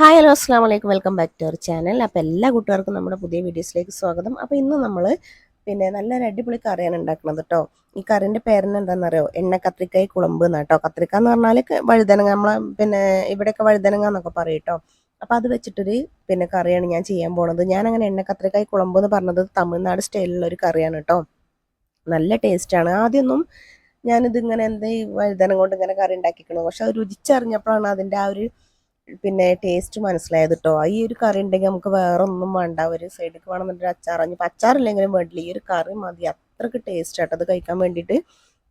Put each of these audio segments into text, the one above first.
Hi hello അസ്സാം വലൈക്കും welcome back to our channel അപ്പോൾ എല്ലാ കൂട്ടുകാർക്കും നമ്മുടെ പുതിയ വീഡിയോസിലേക്ക് സ്വാഗതം. അപ്പോൾ ഇന്ന് നമ്മൾ പിന്നെ നല്ലൊരു അടിപൊളി കറിയാണ് ഉണ്ടാക്കുന്നത് കേട്ടോ ഈ കറിന്റെ പേരിന് എന്താണെന്നറിയോ എണ്ണ കത്രിക്കായി കുളമ്പ് എന്നാ കേട്ടോ കത്രിക്ക എന്ന് പറഞ്ഞാൽ വഴുതനങ്ങ നമ്മളെ പിന്നെ ഇവിടെയൊക്കെ വഴുതനങ്ങ എന്നൊക്കെ പറയും കേട്ടോ അപ്പോൾ അത് വെച്ചിട്ടൊരു പിന്നെ കറിയാണ് ഞാൻ ചെയ്യാൻ പോണത്. ഞാൻ അങ്ങനെ എണ്ണ കത്രിക്കായി കുളമ്പ് എന്ന് പറഞ്ഞത് തമിഴ്നാട് സ്റ്റൈലിലുള്ള ഒരു കറിയാണ് കേട്ടോ നല്ല ടേസ്റ്റാണ് ആദ്യമൊന്നും ഞാനിതിങ്ങനെ എന്താ ഈ വഴുതനം കൊണ്ട് ഇങ്ങനെ കറി ഉണ്ടാക്കിക്കണോ പക്ഷെ അത് രുചിച്ചറിഞ്ഞപ്പോഴാണ് അതിന്റെ ആ ഒരു പിന്നെ ടേസ്റ്റ് മനസ്സിലായത് കേട്ടോ ഈ ഒരു കറി ഉണ്ടെങ്കിൽ നമുക്ക് വേറെ ഒന്നും വേണ്ട. ഒരു സൈഡിലേക്ക് വേണമെന്നുണ്ടെങ്കിൽ അച്ചാർ. ഇനിയിപ്പോൾ അച്ചാറില്ലെങ്കിലും വേണ്ടില്ല. ഈ ഒരു കറി മതി. അത്രയ്ക്ക് ടേസ്റ്റ് ആട്ടോ. അത് കഴിക്കാൻ വേണ്ടിയിട്ട്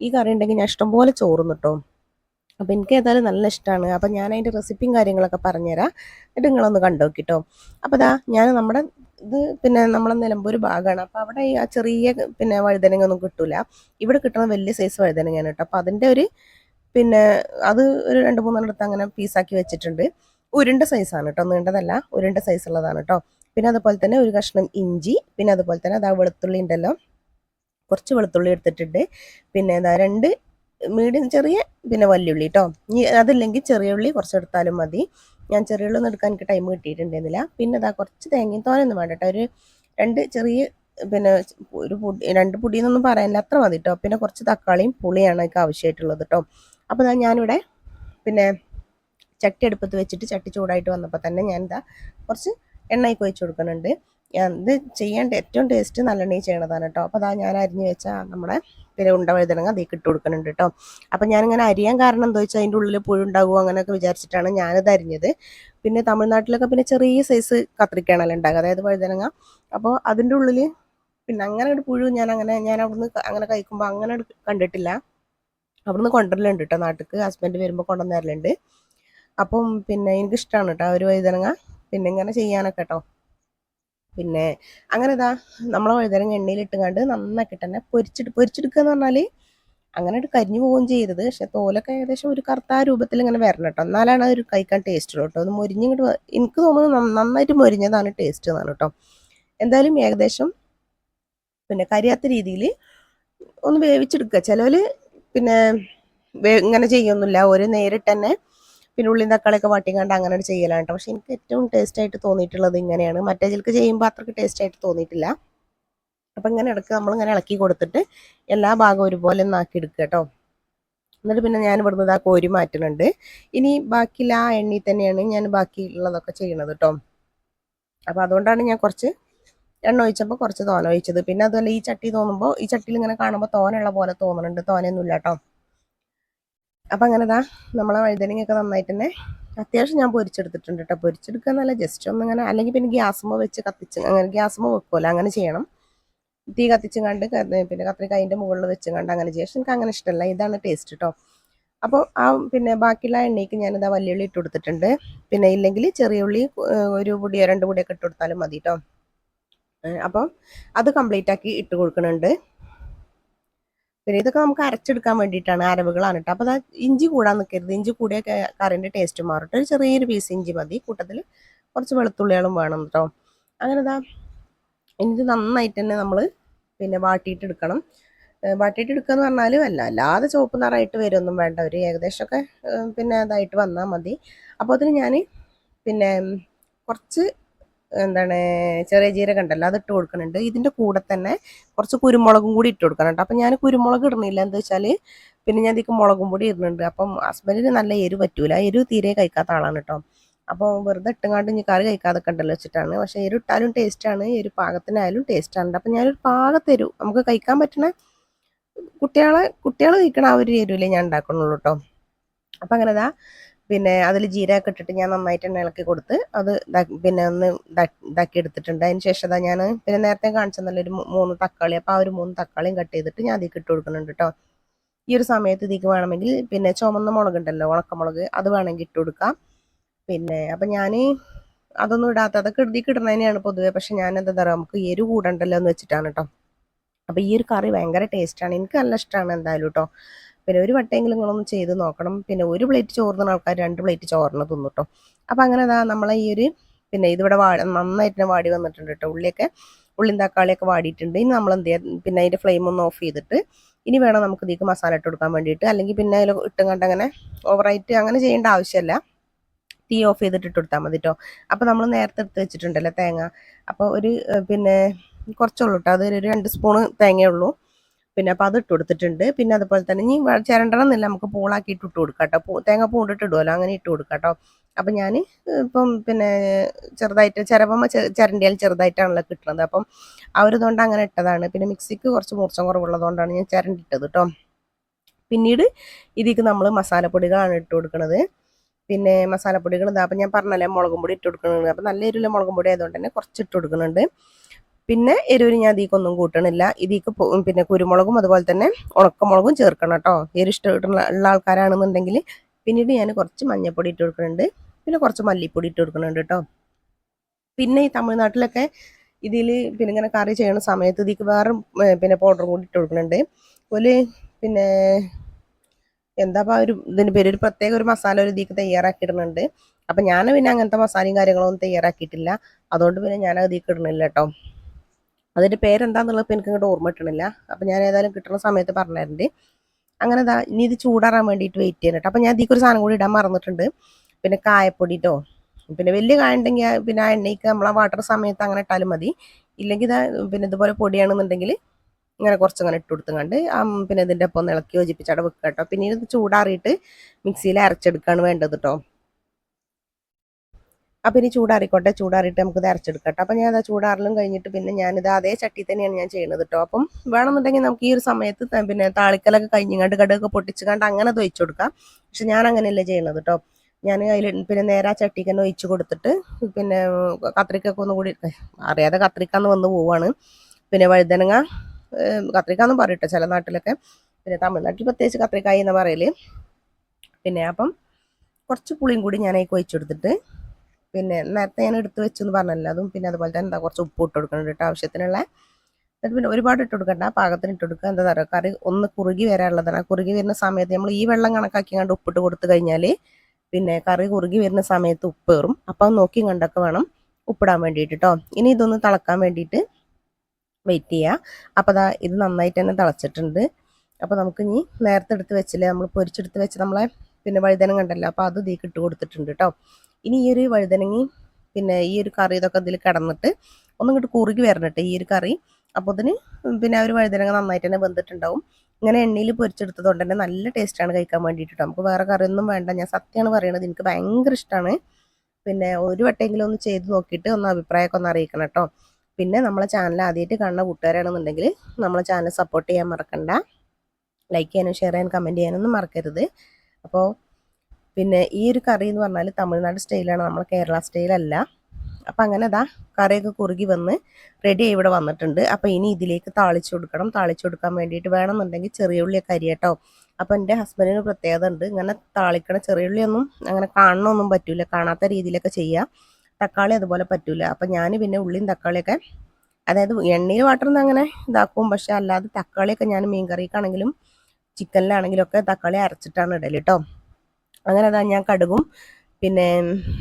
ഈ കറി ഉണ്ടെങ്കിൽ ഞാൻ ഇഷ്ടംപോലെ ചോറുന്നു കേട്ടോ അപ്പോൾ എനിക്ക് ഏതായാലും നല്ല ഇഷ്ടമാണ് അപ്പോൾ ഞാൻ അതിന്റെ റെസിപ്പിയും കാര്യങ്ങളൊക്കെ പറഞ്ഞുതരാം. എന്നിട്ട് നിങ്ങളൊന്ന് കണ്ടുനോക്കിട്ടോ അപ്പം അപ്പോൾ ദാ ഞാൻ നമ്മുടെ ഇത് പിന്നെ നമ്മളെ നിലമ്പൂർ ഭാഗമാണ് അപ്പോൾ അവിടെ ആ ചെറിയ പിന്നെ വഴുതനങ്ങ ഒന്നും കിട്ടൂല. ഇവിടെ കിട്ടുന്ന വലിയ സൈസ് വഴുതനങ്ങയാണ് കേട്ടോ അപ്പോൾ അതിന്റെ ഒരു പിന്നെ അത് ഒരു രണ്ട് മൂന്നെണ്ണം എടുത്ത് അങ്ങനെ പീസാക്കി വെച്ചിട്ടുണ്ട്. ഉരുണ്ട സൈസാണ് കേട്ടോ നീണ്ടതല്ല ഉരുണ്ട സൈസ് ഉള്ളതാണ് കേട്ടോ പിന്നെ അതുപോലെ തന്നെ ഒരു കഷ്ണം ഇഞ്ചി പിന്നെ അതുപോലെ തന്നെ അതാ വെളുത്തുള്ളി ഉണ്ടല്ലോ. കുറച്ച് വെളുത്തുള്ളി എടുത്തിട്ടുണ്ട്. പിന്നെ എന്താ രണ്ട് മീഡിയം ചെറിയ പിന്നെ വല്യുള്ളി കേട്ടോ ഇനി അതില്ലെങ്കിൽ ചെറിയ ഉള്ളി കുറച്ച് എടുത്താലും മതി. ഞാൻ ചെറിയ ഉള്ളി ഒന്നും എടുക്കാൻ എനിക്ക് ടൈം കിട്ടിയിട്ടുണ്ടായിരുന്നില്ല. പിന്നെ അതാ കുറച്ച് തേങ്ങയും തോനൊന്നും വേണ്ട കേട്ടോ ഒരു രണ്ട് ചെറിയ പിന്നെ ഒരു പൊടി രണ്ട് പൊടിയെന്നൊന്നും പറയാനില്ല. അത്ര മതി കേട്ടോ പിന്നെ കുറച്ച് തക്കാളിയും പുളിയാണ് എനിക്ക് ആവശ്യമായിട്ടുള്ളത് കേട്ടോ അപ്പോൾ ഞാൻ ഞാനിവിടെ പിന്നെ ചട്ടി അടുപ്പത്ത് വെച്ചിട്ട് ചട്ടി ചൂടായിട്ട് വന്നപ്പോൾ തന്നെ ഞാൻ എന്താ കുറച്ച് എണ്ണയിൽ ഒഴിച്ച് കൊടുക്കുന്നുണ്ട്. ഇത് ചെയ്യേണ്ട ഏറ്റവും ടേസ്റ്റ് നല്ലെണ്ണയിൽ ചെയ്യണതാണ് കേട്ടോ അപ്പോൾ അതാ ഞാൻ അരിഞ്ഞ് വെച്ച നമ്മുടെ പിന്നെ ഉണ്ട വഴുതനങ്ങ അതേക്ക് ഇട്ട് കൊടുക്കുന്നുണ്ട് കേട്ടോ അപ്പം ഞാനിങ്ങനെ അരിയാൻ കാരണം എന്താ വെച്ചാൽ അതിന്റെ ഉള്ളിൽ പുഴുണ്ടാകുമോ അങ്ങനെയൊക്കെ വിചാരിച്ചിട്ടാണ് ഞാനത് അരിഞ്ഞത്. പിന്നെ തമിഴ്നാട്ടിലൊക്കെ പിന്നെ ചെറിയ സൈസ് കത്രിക്കാണല്ലോ ഉണ്ടാകുക അതായത് വഴുതനങ്ങ. അപ്പോൾ അതിന്റെ ഉള്ളിൽ പിന്നെ അങ്ങനെ ഒരു പുഴു ഞാൻ അങ്ങനെ ഞാൻ അവിടുന്ന് അങ്ങനെ കഴിക്കുമ്പോൾ അങ്ങനെ കണ്ടിട്ടില്ല. അവിടുന്ന് കൊണ്ടുവരലുണ്ട് കേട്ടോ നാട്ടിൽ ഹസ്ബൻഡ് വരുമ്പോൾ കൊണ്ടുവന്ന് തരലുണ്ട്. അപ്പം പിന്നെ എനിക്കിഷ്ടമാണ് കേട്ടോ ഒരു വഴുതനങ്ങ. പിന്നെ ഇങ്ങനെ ചെയ്യാനൊക്കെ കേട്ടോ പിന്നെ അങ്ങനെ ഇതാ നമ്മളെ വഴുതനങ്ങ എണ്ണയിലിട്ടുകൊണ്ട് നന്നാക്കിയിട്ട് തന്നെ പൊരിച്ചിട്ട് പൊരിച്ചെടുക്കുക എന്ന് പറഞ്ഞാൽ അങ്ങനെ ഒരു കരിഞ്ഞു പോവുകയും ചെയ്തത്. പക്ഷെ തോലൊക്കെ ഏകദേശം ഒരു കറുത്ത രൂപത്തിൽ ഇങ്ങനെ വരണം കേട്ടോ എന്നാലാണ് ഒരു കഴിക്കാൻ ടേസ്റ്റ് ഉള്ളൂ കേട്ടോ അത് മുരിഞ്ഞിങ്ങോട്ട് എനിക്ക് തോന്നുന്നത് നന്നായിട്ട് മുരിഞ്ഞതാണ് ടേസ്റ്റ് എന്നാണ് കേട്ടോ എന്തായാലും ഏകദേശം പിന്നെ കരിയാത്ത രീതിയിൽ ഒന്ന് വേവിച്ചെടുക്കുക ചിലവർ പിന്നെ ഇങ്ങനെ ചെയ്യൊന്നുമില്ല. ഒരു നേരിട്ട് തന്നെ പിന്നെ ഉള്ളിയും തക്കാളിയൊക്കെ വാട്ടിക്കാണ്ട് അങ്ങനെ ചെയ്യലാണ് കേട്ടോ പക്ഷെ എനിക്ക് ഏറ്റവും ടേസ്റ്റ് ആയിട്ട് തോന്നിയിട്ടുള്ളത് ഇങ്ങനെയാണ്. മറ്റേ ചിലക്ക് ചെയ്യുമ്പോൾ അത്രയ്ക്ക് ടേസ്റ്റ് ആയിട്ട് തോന്നിയിട്ടില്ല. അപ്പം ഇങ്ങനെ ഇടയ്ക്ക് നമ്മളിങ്ങനെ ഇളക്കി കൊടുത്തിട്ട് എല്ലാ ഭാഗവും ഒരുപോലെ ഒന്നാക്കി എടുക്കുക കേട്ടോ എന്നിട്ട് പിന്നെ ഞാൻ ഇവിടുന്ന് ഇതാ കോരി മാറ്റുന്നുണ്ട്. ഇനി ബാക്കിയുള്ള ആ എണ്ണയിൽ തന്നെയാണ് ഞാൻ ബാക്കിയുള്ളതൊക്കെ ചെയ്യണത് കേട്ടോ അപ്പോൾ അതുകൊണ്ടാണ് ഞാൻ കുറച്ച് എണ്ണ ഒഴിച്ചപ്പോൾ കുറച്ച് തോന ഒഴിച്ചത്. പിന്നെ അതുപോലെ ഈ ചട്ടി തോന്നുമ്പോൾ ഈ ചട്ടിയിൽ ഇങ്ങനെ കാണുമ്പോൾ തോനുള്ള പോലെ തോന്നുന്നുണ്ട് തോനയൊന്നുമില്ല കേട്ടോ അപ്പം അങ്ങനെ ഇതാ നമ്മളെ വഴുതനങ്ങയൊക്കെ നന്നായിട്ട് തന്നെ അത്യാവശ്യം ഞാൻ പൊരിച്ചെടുത്തിട്ടുണ്ട് കേട്ടോ പൊരിച്ചെടുക്കുക എന്നല്ല ജസ്റ്റ് ഒന്ന് അങ്ങനെ അല്ലെങ്കിൽ പിന്നെ ഗ്യാസുമ്പോൾ വെച്ച് കത്തിച്ച് അങ്ങനെ ഗ്യാസുമ്പോൾ വെക്കുമല്ലോ അങ്ങനെ ചെയ്യണം. തീ കത്തിച്ചും കണ്ട് പിന്നെ കത്രിക്കായന്റെ മുകളിൽ വെച്ചും കണ്ട് അങ്ങനെ ചെയ്യാം എനിക്ക് അങ്ങനെ ഇഷ്ടമല്ല ഇതാണ് ടേസ്റ്റ് കേട്ടോ അപ്പോൾ ആ പിന്നെ ബാക്കിയുള്ള എണ്ണയ്ക്ക് വലിയ ഉള്ളി ഇട്ട് കൊടുത്തിട്ടുണ്ട്. പിന്നെ ഇല്ലെങ്കിൽ ചെറിയ ഉള്ളി ഒരു പൊടിയോ രണ്ട് പൊടിയൊക്കെ ഇട്ട് കൊടുത്താലും മതി കേട്ടോ അപ്പം അത് കംപ്ലീറ്റ് ആക്കി ഇട്ട് കൊടുക്കുന്നുണ്ട് പിന്നെ ഇതൊക്കെ നമുക്ക് അരച്ചെടുക്കാൻ വേണ്ടിയിട്ടാണ് അരവുകളാണ് കേട്ടോ. അപ്പോൾ അത് ഇഞ്ചി കൂടാൻ നിൽക്കരുത് ഇഞ്ചി കൂടിയ കറിന്റെ ടേസ്റ്റ് മാറട്ടെ. ഒരു ചെറിയൊരു പീസ് ഇഞ്ചി മതി. കൂട്ടത്തിൽ കുറച്ച് വെളുത്തുള്ളികളും വേണം കേട്ടോ അങ്ങനെ ഇതാ ഇഞ്ചി നന്നായിട്ട് തന്നെ നമ്മൾ പിന്നെ വാട്ടിയിട്ട് എടുക്കണം. വാട്ടിയിട്ട് എടുക്കുക എന്ന് പറഞ്ഞാൽ അല്ല. അല്ലാതെ ചുവപ്പ് നിറമായിട്ട് വരുമൊന്നും വേണ്ട. ഒരു ഏകദേശമൊക്കെ പിന്നെ അതായിട്ട് വന്നാൽ മതി. അപ്പോൾ അതിന് ഞാൻ പിന്നെ കുറച്ച് എന്താണ് ചെറിയ ജീരകം ഉണ്ടല്ലോ അത് ഇട്ട് കൊടുക്കുന്നുണ്ട്. ഇതിന്റെ കൂടെ തന്നെ കുറച്ച് കുരുമുളകും കൂടി ഇട്ട് കൊടുക്കുന്നുണ്ട് അപ്പം ഞാൻ കുരുമുളക് ഇടുന്നില്ല. എന്താ വെച്ചാൽ പിന്നെ ഞാൻ ഇതിക്ക് മുളകും പൊടി ഇടുന്നുണ്ട്. അപ്പം ഹസ്ബൻഡിന് നല്ല എരിവ് പറ്റൂല. എരിവ് തീരെ കഴിക്കാത്ത ആളാണ് കേട്ടോ. അപ്പോൾ വെറുതെ ഇട്ടുങ്ങാണ്ട് ഇനി കറി കഴിക്കാതെ ഉണ്ടല്ലോ വെച്ചിട്ടാണ്. പക്ഷേ എരു ഇട്ടാലും ടേസ്റ്റാണ് എരു പാകത്തിനായാലും ടേസ്റ്റാണ് അപ്പം ഞാനൊരു പാകത്തെരു നമുക്ക് കഴിക്കാൻ പറ്റണ കുട്ടികളെ കുട്ടികൾ കഴിക്കണ ആ ഒരു എരുവിലേ ഞാൻ ഉണ്ടാക്കണുള്ളൂ കേട്ടോ. അപ്പം അങ്ങനെ ഇതാ പിന്നെ അതിൽ ജീരകമൊക്കെ ഇട്ടിട്ട് ഞാൻ നന്നായിട്ട് തന്നെ ഇളക്കി കൊടുത്ത് അത് പിന്നെ ഒന്ന് ഇതാക്കി എടുത്തിട്ടുണ്ട്. അതിന് ശേഷം അതാ ഞാൻ പിന്നെ നേരത്തെ കാണിച്ചെന്നല്ലോ ഒരു മൂന്ന് തക്കാളി അപ്പോൾ ആ ഒരു മൂന്ന് തക്കാളിയും കട്ട് ചെയ്തിട്ട് ഞാൻ അതിലേക്ക് ഇട്ട് കൊടുക്കുന്നുണ്ട് കേട്ടോ ഈ ഒരു സമയത്ത് ഇതിക്ക് വേണമെങ്കിൽ പിന്നെ ചുമന്ന മുളക് ഉണ്ടല്ലോ ഉണക്കമുളക് അത് വേണമെങ്കിൽ ഇട്ട് കൊടുക്കാം. പിന്നെ അപ്പം ഞാൻ അതൊന്നും ഇടാത്ത അതൊക്കെ ഇതിക്ക് ഇടുന്നതിനെയാണ് പൊതുവേ പക്ഷെ ഞാൻ എന്താ പറയുക നമുക്ക് എരു കൂടണ്ടല്ലോ എന്ന് വെച്ചിട്ടാണ് കേട്ടോ അപ്പോൾ ഈ ഒരു കറി ഭയങ്കര ടേസ്റ്റാണ് എനിക്ക് നല്ല ഇഷ്ടമാണ് എന്തായാലും കേട്ടോ പിന്നെ ഒരു വട്ടമെങ്കിലും നിങ്ങളൊന്ന് ചെയ്ത് നോക്കണം. പിന്നെ ഒരു പ്ലേറ്റ് ചോറുന്ന ആൾക്കാർ രണ്ട് പ്ലേറ്റ് ചോറിന് തിന്നു അപ്പം അങ്ങനെ അതാ നമ്മളെ ഈ ഒരു പിന്നെ ഇതിവിടെ വാ നന്നായിട്ട് വാടി വന്നിട്ടുണ്ട് കേട്ടോ ഉള്ളിയൊക്കെ ഉള്ളിയും തക്കാളിയൊക്കെ വാടിയിട്ടുണ്ട്. ഇനി നമ്മൾ എന്ത് ചെയ്യാം? പിന്നെ അതിന്റെ ഫ്ലെയിം ഒന്ന് ഓഫ് ചെയ്തിട്ട് ഇനി വേണം നമുക്ക് ഇതിലേക്ക് മസാല ഇട്ട് കൊടുക്കാൻ വേണ്ടിയിട്ട്. അല്ലെങ്കിൽ പിന്നെ അതിൽ ഇട്ടും കണ്ട് അങ്ങനെ ഓവറായിട്ട് അങ്ങനെ ചെയ്യേണ്ട ആവശ്യമില്ല തീ ഓഫ് ചെയ്തിട്ട് ഇട്ട് കൊടുത്താൽ മതി കേട്ടോ അപ്പോൾ നമ്മൾ നേരത്തെ എടുത്ത് വെച്ചിട്ടുണ്ടല്ലോ തേങ്ങ. അപ്പോൾ ഒരു പിന്നെ കുറച്ചുള്ളൂ കേട്ടോ അതൊരു രണ്ട് സ്പൂണ് തേങ്ങയുള്ളൂ പിന്നെ അപ്പോൾ അത് ഇട്ട് കൊടുത്തിട്ടുണ്ട്. പിന്നെ അതുപോലെ തന്നെ ഇനി ചിരണ്ടണമെന്നില്ല. നമുക്ക് പൂളാക്കിയിട്ട് ഇട്ട് കൊടുക്കാം കേട്ടോ തേങ്ങ പൂണ്ടിട്ട് ഇടുമല്ലോ അങ്ങനെ ഇട്ട് കൊടുക്കാം കേട്ടോ അപ്പം ഞാൻ ഇപ്പം പിന്നെ ചെറുതായിട്ട് ചിരവമ്മ ചിരണ്ടിയാൽ ചെറുതായിട്ടാണല്ലോ കിട്ടുന്നത് അപ്പം ആ ഒരു അങ്ങനെ ഇട്ടതാണ്. പിന്നെ മിക്സിക്ക് കുറച്ച് മൂർച്ചം കുറവുള്ളതുകൊണ്ടാണ് ഞാൻ ചിരണ്ടിട്ടത് കേട്ടോ പിന്നീട് ഇതിലേക്ക് നമ്മൾ മസാലപ്പൊടികളാണ് ഇട്ട് കൊടുക്കുന്നത് പിന്നെ മസാലപ്പൊടികൾ ഇതാ അപ്പം ഞാൻ പറഞ്ഞല്ലേ മുളകും പൊടി ഇട്ട് കൊടുക്കുന്നുണ്ട് അപ്പം നല്ല എരിവിലെ മുളകും പൊടി ആയതുകൊണ്ട് തന്നെ കുറച്ച് ഇട്ട് കൊടുക്കുന്നുണ്ട് പിന്നെ എരിവിന് ഞാൻ ഇതിക്കൊന്നും കൂട്ടണില്ല. ഇതിക്ക് പിന്നെ കുരുമുളകും അതുപോലെ തന്നെ ഉണക്കമുളകും ചേർക്കണം കേട്ടോ. എരി ഇഷ്ടമുള്ള ഉള്ള ആൾക്കാരാണെന്നുണ്ടെങ്കിൽ പിന്നീട് ഞാൻ കുറച്ച് മഞ്ഞൾപ്പൊടി ഇട്ട് കൊടുക്കുന്നുണ്ട്. പിന്നെ കുറച്ച് മല്ലിപ്പൊടി ഇട്ട് കൊടുക്കുന്നുണ്ട് കേട്ടോ. പിന്നെ ഈ തമിഴ്നാട്ടിലൊക്കെ ഇതിൽ പിന്നെ ഇങ്ങനെ കറി ചെയ്യണ സമയത്ത് ഇതിക്ക് വേറെ പിന്നെ പൗഡർ കൂടി ഇട്ട് കൊടുക്കുന്നുണ്ട്. ഒരു പിന്നെ എന്താ ഒരു ഇതിന് പേര് ഒരു പ്രത്യേക ഒരു മസാല ഒരു ഇതിക്ക് തയ്യാറാക്കിയിടുന്നുണ്ട് അപ്പം ഞാൻ പിന്നെ അങ്ങനത്തെ മസാലയും കാര്യങ്ങളൊന്നും തയ്യാറാക്കിയിട്ടില്ല. അതുകൊണ്ട് പിന്നെ ഞാൻ അതിലേക്ക് ഇടണില്ല കേട്ടോ. അതിന്റെ പേരെന്താന്നുള്ളത് എനിക്ക് ഇങ്ങോട്ട് ഓർമ്മ കിട്ടണില്ല അപ്പം ഞാൻ ഏതായാലും കിട്ടുന്ന സമയത്ത് പറഞ്ഞിട്ടുണ്ട്. അങ്ങനെ ഇതാ ഇനി ഇത് ചൂടാറാൻ വേണ്ടിയിട്ട് വെയിറ്റ് ചെയ്യണം അപ്പം ഞാൻ ഇതിലേക്ക് ഒരു സാധനം കൂടി ഇടാൻ മറന്നിട്ടുണ്ട്. പിന്നെ കായപ്പൊടി ട്ടോ. പിന്നെ വലിയ കായ ഉണ്ടെങ്കിൽ പിന്നെ ആ എണ്ണയ്ക്ക് നമ്മൾ ആ വാട്ടർ സമയത്ത് അങ്ങനെ ഇട്ടാലും മതി. ഇല്ലെങ്കിൽ ഇതാ പിന്നെ ഇതുപോലെ പൊടിയാണെന്നുണ്ടെങ്കിൽ ഇങ്ങനെ കുറച്ച് അങ്ങനെ ഇട്ട് കൊടുത്തുകൊണ്ട് പിന്നെ ഇതിന്റെ ഒപ്പം ഇളക്കി യോജിപ്പിച്ചവിടെ വെക്കുക കേട്ടോ പിന്നീട് ഇത് ചൂടാറിയിട്ട് മിക്സിയിൽ അരച്ചെടുക്കുകയാണ് വേണ്ടത് കേട്ടോ അപ്പം ഇനി ചൂടാറിക്കോട്ടെ ചൂടാറിയിട്ട് നമുക്ക് അരച്ചെടുക്കട്ടെ. കേട്ടോ അപ്പം ഞാൻ ചൂടാറിലും കഴിഞ്ഞിട്ട് പിന്നെ ഞാനിത് അതേ ചട്ടി തന്നെയാണ് ഞാൻ ചെയ്യുന്നത് കേട്ടോ അപ്പം വേണമെന്നുണ്ടെങ്കിൽ നമുക്ക് ഈ ഒരു സമയത്ത് പിന്നെ താളിക്കലൊക്കെ കഴിഞ്ഞങ്ങാണ്ട് കടുകൊക്കെ പൊട്ടിച്ചുകൊണ്ട് അങ്ങനെ അത് ഒഴിച്ചു കൊടുക്കാം. പക്ഷെ ഞാൻ അങ്ങനെയല്ലേ ചെയ്യണത് കേട്ടോ ഞാൻ അതിൽ പിന്നെ നേരെ ആ ചട്ടിക്ക് തന്നെ ഒഴിച്ചു കൊടുത്തിട്ട് പിന്നെ കത്രിക്കൊക്കെ ഒന്ന് കൂടി അറിയാതെ കത്രിക്കാന്ന് വന്ന് പോവാണ്. പിന്നെ വഴുതനങ്ങ കത്രിക്കാന്ന് പറയട്ടോ ചില നാട്ടിലൊക്കെ. പിന്നെ തമിഴ്നാട്ടിൽ പ്രത്യേകിച്ച് കത്രിക്കായി എന്ന് പറയൽ. പിന്നെ അപ്പം കുറച്ച് പുളിയും കൂടി ഞാൻ അതിൽ ഒഴിച്ചു കൊടുത്തിട്ട് പിന്നെ നേരത്തെ ഞാൻ എടുത്ത് വെച്ചു എന്ന് പറഞ്ഞല്ലോ. അതും പിന്നെ അതുപോലെ തന്നെ എന്താ കുറച്ച് ഉപ്പ് ഇട്ട് കൊടുക്കണം കേട്ടോ ആവശ്യത്തിനുള്ള. എന്നിട്ട് പിന്നെ ഒരുപാട് ഇട്ട് കൊടുക്കണ്ട. പാകത്തിന് ഇട്ട് കൊടുക്കുക. എന്താ പറയുക? കറി ഒന്ന് കുറുകി വരാനുള്ളതാണ്. കുറുകി വരുന്ന സമയത്ത് നമ്മൾ ഈ വെള്ളം കണക്കാക്കി കണ്ട് ഉപ്പിട്ട് കൊടുത്തു കഴിഞ്ഞാൽ പിന്നെ കറി കുറുകി വരുന്ന സമയത്ത് ഉപ്പ് കയറും. അപ്പം നോക്കി കണ്ടൊക്കെ വേണം ഉപ്പിടാൻ വേണ്ടിയിട്ട് കേട്ടോ. ഇനി ഇതൊന്ന് തിളക്കാൻ വേണ്ടിയിട്ട് വെയിറ്റ് ചെയ്യുക. അപ്പോൾ അതാ ഇത് നന്നായിട്ട് തന്നെ തിളച്ചിട്ടുണ്ട്. അപ്പോൾ നമുക്ക് ഇനി നേരത്തെ എടുത്ത് വെച്ചില്ലേ? നമ്മൾ പൊരിച്ചെടുത്ത് വെച്ച് നമ്മളെ പിന്നെ വഴുതനം കണ്ടല്ലോ അപ്പോൾ അത് ഇതിലേക്ക് ഇട്ട് കൊടുത്തിട്ടുണ്ട് കേട്ടോ ഇനി ഈ ഒരു വഴുതനങ്ങയും പിന്നെ ഈ ഒരു കറി ഇതൊക്കെ ഇതിൽ കിടന്നിട്ട് ഒന്നും ഇങ്ങോട്ട് കുറുകി വരണട്ടെ ഈ ഒരു കറി. അപ്പോൾ ഇതിന് പിന്നെ ആ ഒരു വഴുതനങ്ങ നന്നായിട്ട് തന്നെ വെന്തിട്ടുണ്ടാവും. ഇങ്ങനെ എണ്ണയിൽ പൊരിച്ചെടുത്തത് കൊണ്ട് തന്നെ നല്ല ടേസ്റ്റാണ് കഴിക്കാൻ വേണ്ടിയിട്ട് ട്ടോ. നമുക്ക് വേറെ കറിയൊന്നും വേണ്ട. ഞാൻ സത്യമാണ് പറയണത് എനിക്ക് ഭയങ്കര ഇഷ്ടമാണ് പിന്നെ ഒരു വട്ടമെങ്കിലും ഒന്ന് ചെയ്ത് നോക്കിയിട്ട് ഒന്ന് അഭിപ്രായമൊക്കെ ഒന്ന് അറിയിക്കണം കേട്ടോ പിന്നെ നമ്മളെ ചാനൽ ആദ്യമായിട്ട് കാണുന്ന കൂട്ടുകാരാണെന്നുണ്ടെങ്കിൽ നമ്മളെ ചാനൽ സപ്പോർട്ട് ചെയ്യാൻ മറക്കണ്ട. ലൈക്ക് ചെയ്യാനും ഷെയർ ചെയ്യാനും കമന്റ് ചെയ്യാനൊന്നും മറക്കരുത്. അപ്പോൾ പിന്നെ ഈ ഒരു കറി എന്ന് പറഞ്ഞാൽ തമിഴ്നാട് സ്റ്റൈലാണ് നമ്മൾ കേരള സ്റ്റൈലല്ല. അപ്പം അങ്ങനെ അതാ കറിയൊക്കെ കുറുകി വന്ന് റെഡി ഇവിടെ വന്നിട്ടുണ്ട്. അപ്പം ഇനി ഇതിലേക്ക് താളിച്ചു കൊടുക്കണം. താളിച്ചു കൊടുക്കാൻ വേണ്ടിയിട്ട് വേണമെന്നുണ്ടെങ്കിൽ ചെറിയ ഉള്ളിയൊക്കെ അരിയട്ടോ അപ്പം എന്റെ ഹസ്ബൻഡിന് പ്രത്യേകത ഉണ്ട്. ഇങ്ങനെ താളിക്കണ ചെറിയ ഉള്ളിയൊന്നും അങ്ങനെ കാണണമൊന്നും പറ്റൂല. കാണാത്ത രീതിയിലൊക്കെ ചെയ്യുക തക്കാളി അതുപോലെ പറ്റൂല. അപ്പം ഞാൻ പിന്നെ ഉള്ളിയും തക്കാളിയൊക്കെ അതായത് എണ്ണയിൽ വാട്ടർന്ന് അങ്ങനെ ഇതാക്കും. പക്ഷെ അല്ലാതെ തക്കാളിയൊക്കെ ഞാൻ മീൻ കറിക്കാണെങ്കിലും ചിക്കനിലാണെങ്കിലും ഒക്കെ തക്കാളി അരച്ചിട്ടാണ് ഇടൽ കേട്ടോ അങ്ങനെ അതാ ഞാൻ കടുകും പിന്നെ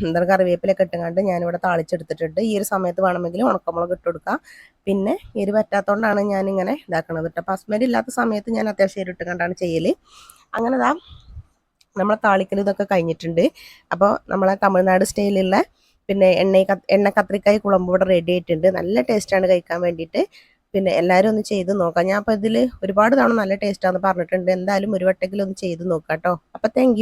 എന്താണ് കറിവേപ്പിലൊക്കെ ഇട്ടുകൊണ്ട് ഞാനിവിടെ താളിച്ചെടുത്തിട്ടുണ്ട്. ഈ ഒരു സമയത്ത് വേണമെങ്കിൽ ഉണക്കമുളക് ഇട്ട് കൊടുക്കാം. പിന്നെ എരി പറ്റാത്തതുകൊണ്ടാണ് ഞാനിങ്ങനെ ഇതാക്കണത് കേട്ടോ അപ്പം ഹസ്ബൻഡ് ഇല്ലാത്ത സമയത്ത് ഞാൻ അത്യാവശ്യം എരി ഇട്ടുകൊണ്ടാണ് ചെയ്യൽ അങ്ങനെ ദാ നമ്മളെ താളിക്കൽ ഇതൊക്കെ കഴിഞ്ഞിട്ടുണ്ട്. അപ്പോൾ നമ്മളെ തമിഴ്നാട് സ്റ്റൈലുള്ള പിന്നെ എണ്ണ എണ്ണ കത്രിക്കായി കുളമ്പ് ഇവിടെ റെഡി ആയിട്ടുണ്ട്. നല്ല ടേസ്റ്റാണ് കഴിക്കാൻ വേണ്ടിയിട്ട്. പിന്നെ എല്ലാവരും ഒന്ന് ചെയ്ത് നോക്കാം. ഞാൻ അപ്പോൾ ഇതിൽ ഒരുപാട് തവണ നല്ല ടേസ്റ്റാന്ന് പറഞ്ഞിട്ടുണ്ട്. എന്തായാലും ഒരു വട്ടെങ്കിലും ഒന്ന് ചെയ്ത് നോക്കാം കേട്ടോ അപ്പോൾ താങ്ക്